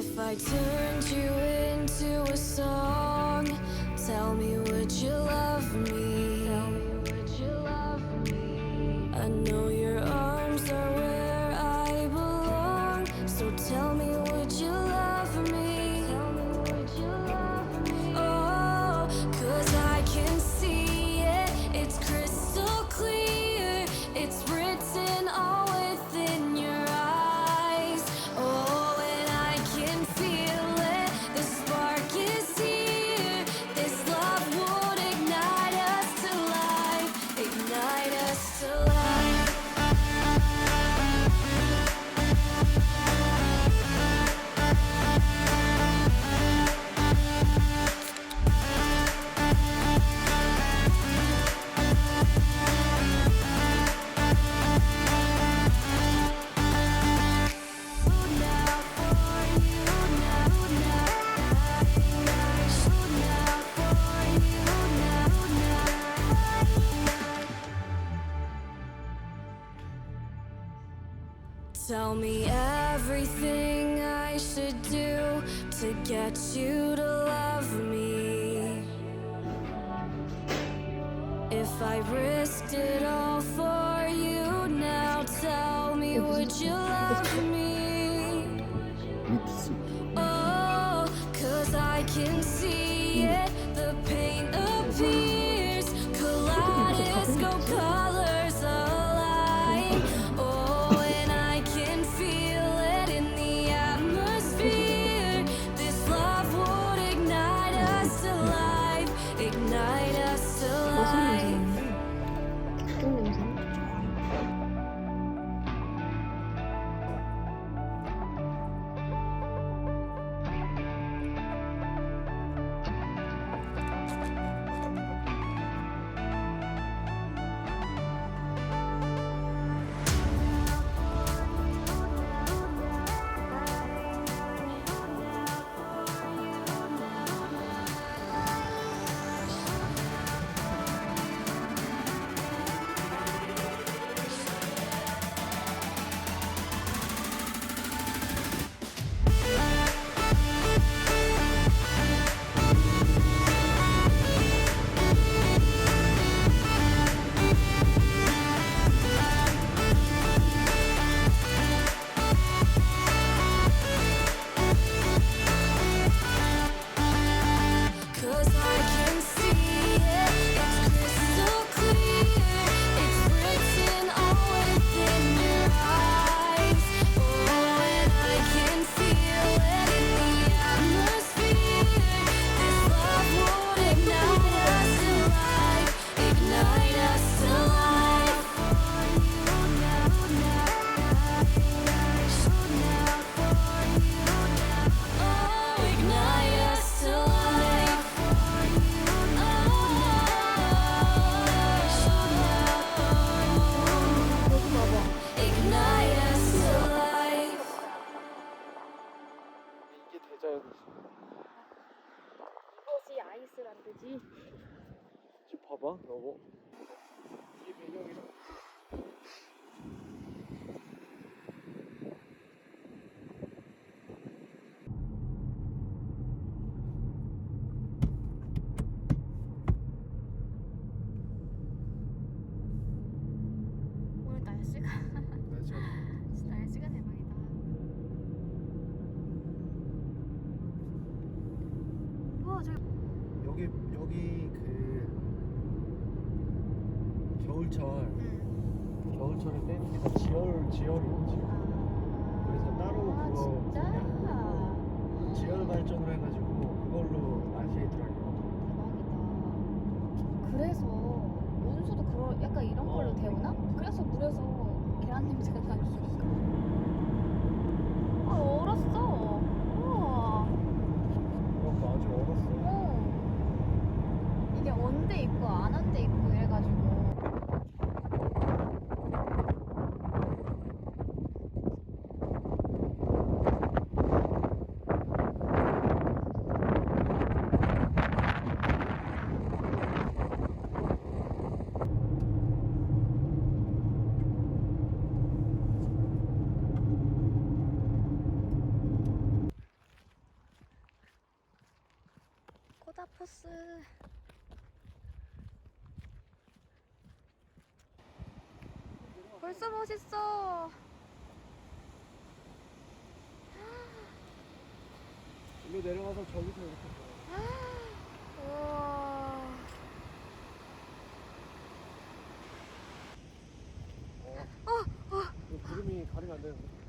If I turned you into a song, tell me would you love me? to get you to love me. If I risked it all for you now, tell me, would you love me? 어, 저 여기 여기 그 겨울철 응. 겨울철에 땡기가 지열 지열이에요 지금. 아. 그래서 따로 아, 그거 진짜? 지열 발전을 해가지고 그걸로 아시에 들어요. 대박이다. 그래서 온수도 그런 약간 이런 걸로 어. 데우나? 그래서 물에서 계란 냄새가 나는 거야. 벌써 멋있어. 일로 내려가서 저기서 이렇게 보여. 우와. 이거 구름이 가리면 안 되는데.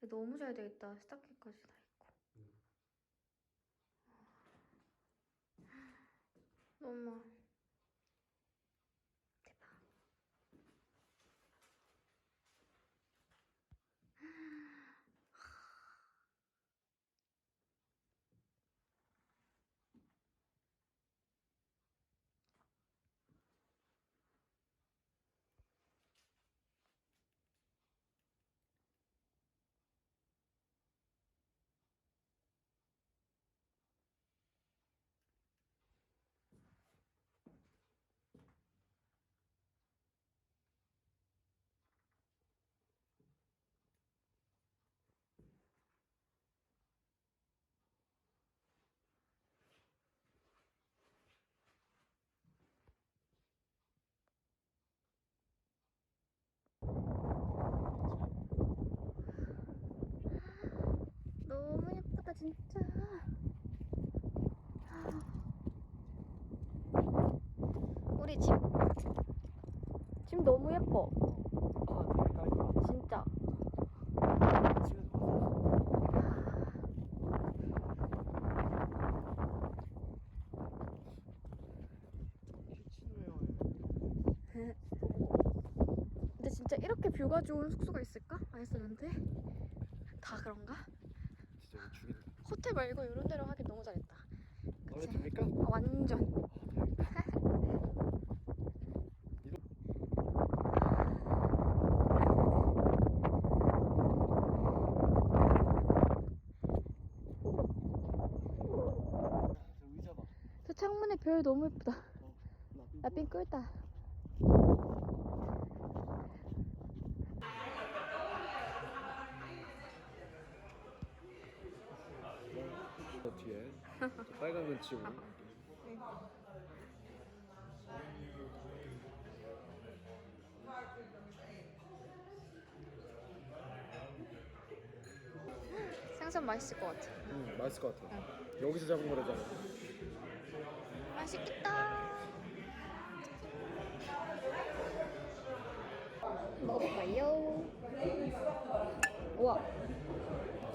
너무 잘 되겠다. 스타킹까지 다 있고. 너무 대박. 너무 예쁘다 진짜. 우리 집. 집 너무 예뻐. 아. 진짜. 근데 진짜 이렇게 뷰가 좋은 숙소가 있을까? 아이슬란드에? 다 그런가? 진짜 죽이네. 호텔 말고 이런 데로 하긴 너무 잘했다. 마음에 그치? 듭니까? 아, 완전. 아, 다행이다. 여기 너무 예쁘다. 끌다. 저 뒤에 저 빨간 건 치고 생선 맛있을 것 같아. 음 맛있을 것 같아 여기서 잡은 거라잖아 맛있겠다. 먹어봐요. 우와,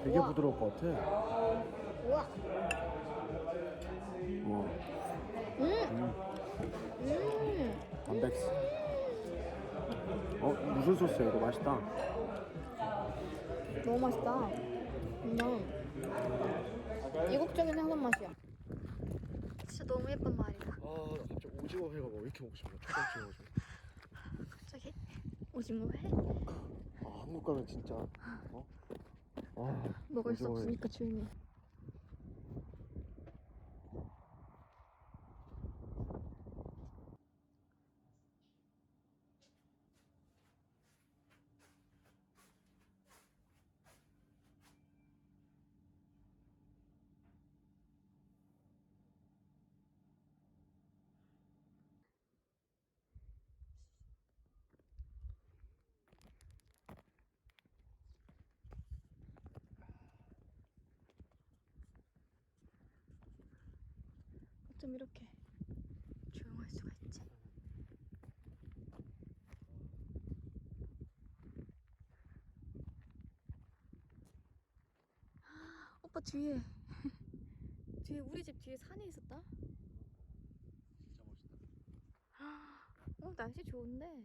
되게 우와. 부드러울 것 같아 우와. 와 음, 음. 단백질 어 무슨 소스야 이거 맛있다 너무 맛있다. 완전 이국적인 생선 맛이야. 진짜 너무 예쁜 말이다. 아 나 갑자기 오징어 회가 뭐왜 이렇게 먹고 싶냐 초장찍어가지고 갑자기 오징어 회 아 한국 가면 진짜 어? 아 먹을 수 오징어 회. 없으니까 조용히. 해. 어쩜 이렇게 조용할 수가 있지? 오빠 뒤에 뒤에 우리 집 뒤에 산이 있었다. 진짜 멋있다 어 날씨 좋은데.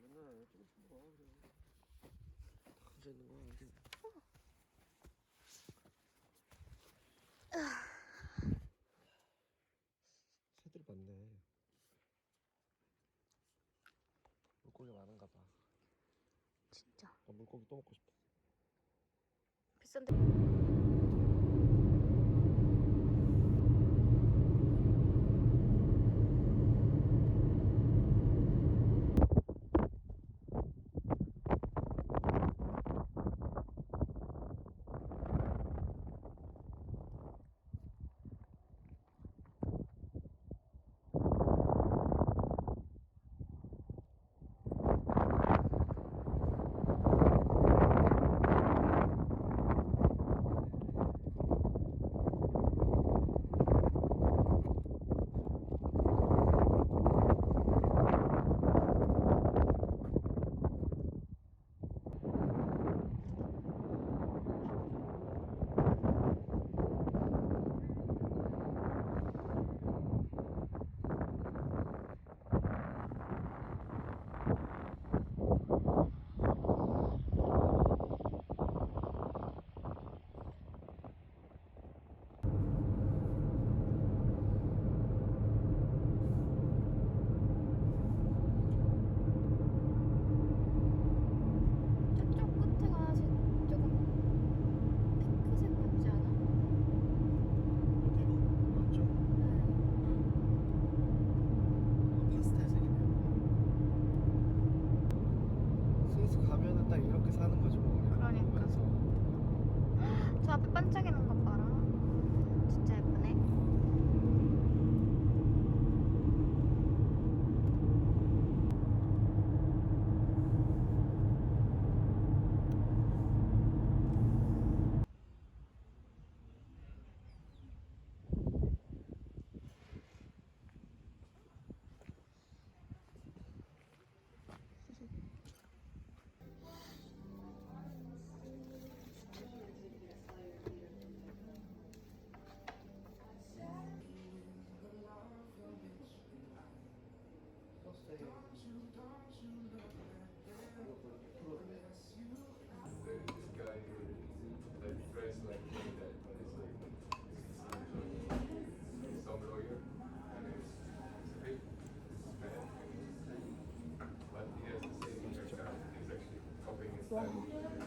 맨날 조금씩 먹어 그래 다 혼자 있는 거야 어디 새들이 많네 물고기 많은가 봐. 진짜. 나 물고기 또 먹고 싶어 비싼데.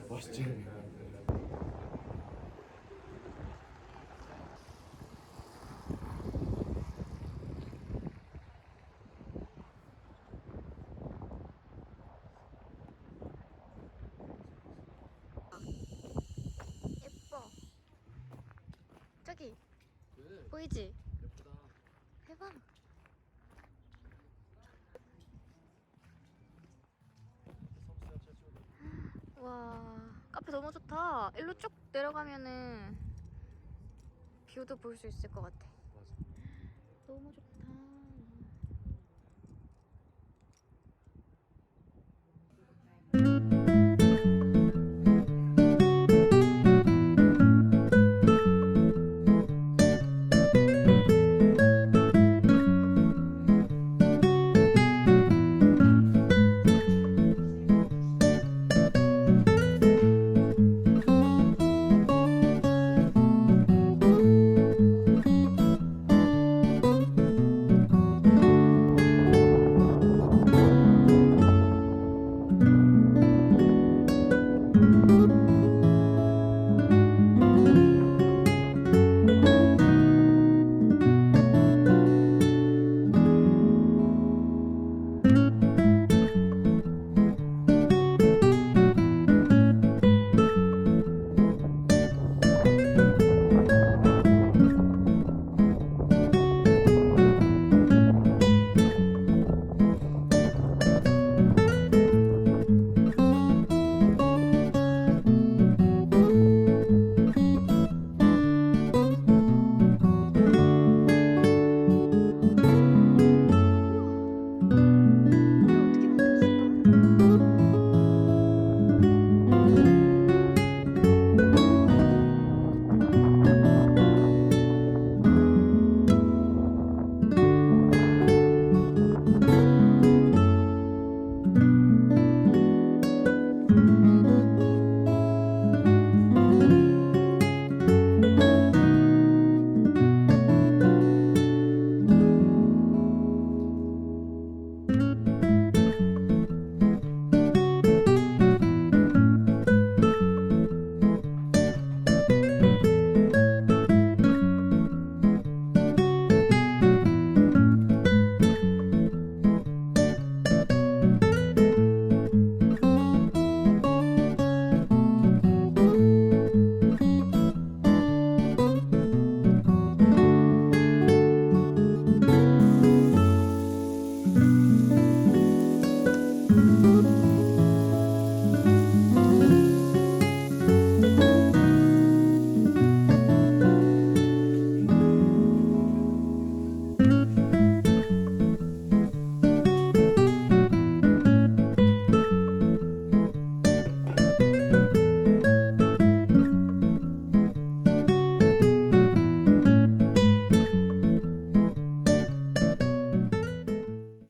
멋있지. 예뻐. 저기 그 보이지? 예쁘다. 해봐. 섬세한 철쭉. 와 카페 너무 좋다. 일로 쭉 내려가면은 뷰도 볼 수 있을 것 같아.